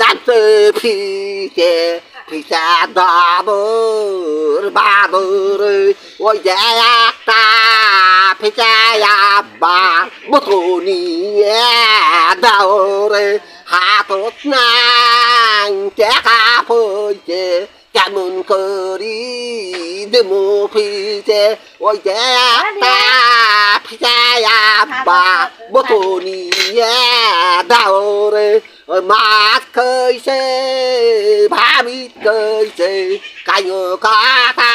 নাচে ফিতে ফিতা দাবর বাবর। ওই যে একটা ফিচায় আব্বা মতনিয়ে দাওরে। হাতত নাই টেকা পড়ছে কেমন করি দেমো ফিতে ওই যে একটা ফিচায় আব্বা মতনিয়ে দাওরে মাছ কইছে ভাবি কইছে কায়ো কথা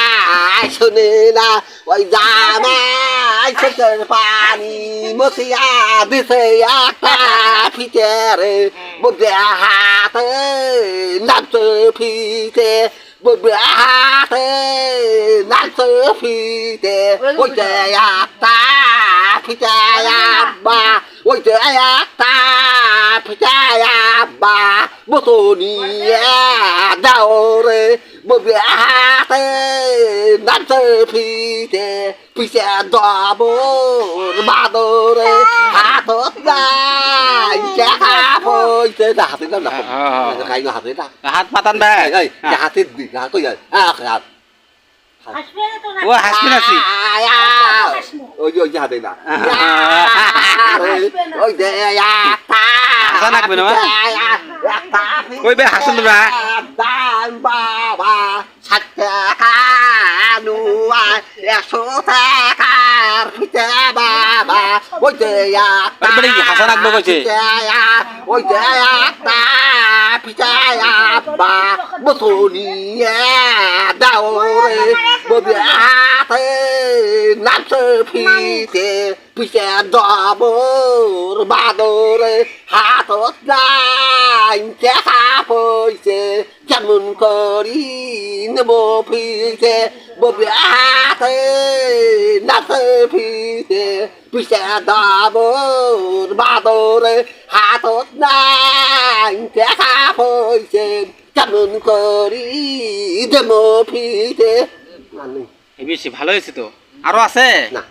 শুনে না ওই জামাই চোখের পানি মসিয়া দিছে একটা ফিতেরে বুঝে হাতে নাচে ফিতে বুঝে হাতে নাচে ফিতে ওই যে একটা ফিতে আব্বা ওই যে একটা ফিতে আব্বা মতনিয়ে দাওরে বুঝে হাতে নাচে ফিতে পিছে দবর বাদরে হাতত নাই দেখা পয়সে না হাতে না না খাই না হাতে না হাত পাতান ভাই এই এই হাতে দি না কই আ হাত হাসবে না তো না ও হাসবি নাছি ওই ওই হাতে না। ওই দে হাসা লাগবে না? ওই বে হাসুন তোমরা। দান বাবা ষাট টাকা নুয়া একশো টাকার ফিতে বাবা। ওই কি হাসা লাগবে কইছে? ওই যে ফিতে আব্বা মতনিয়ে দাও রে ববি হাতে নাচে ফিতে পিছে দবর বাদরে হাতত নাই দেখা পয়সে কেমন করি নেব ফিতে ববি হাতে নাচে ফিতে পিছে দবর বাদরে হাতত নাই দেখা কেমন করি দেব এই বেশি ভালো হয়েছে তো? আরও আছে? না।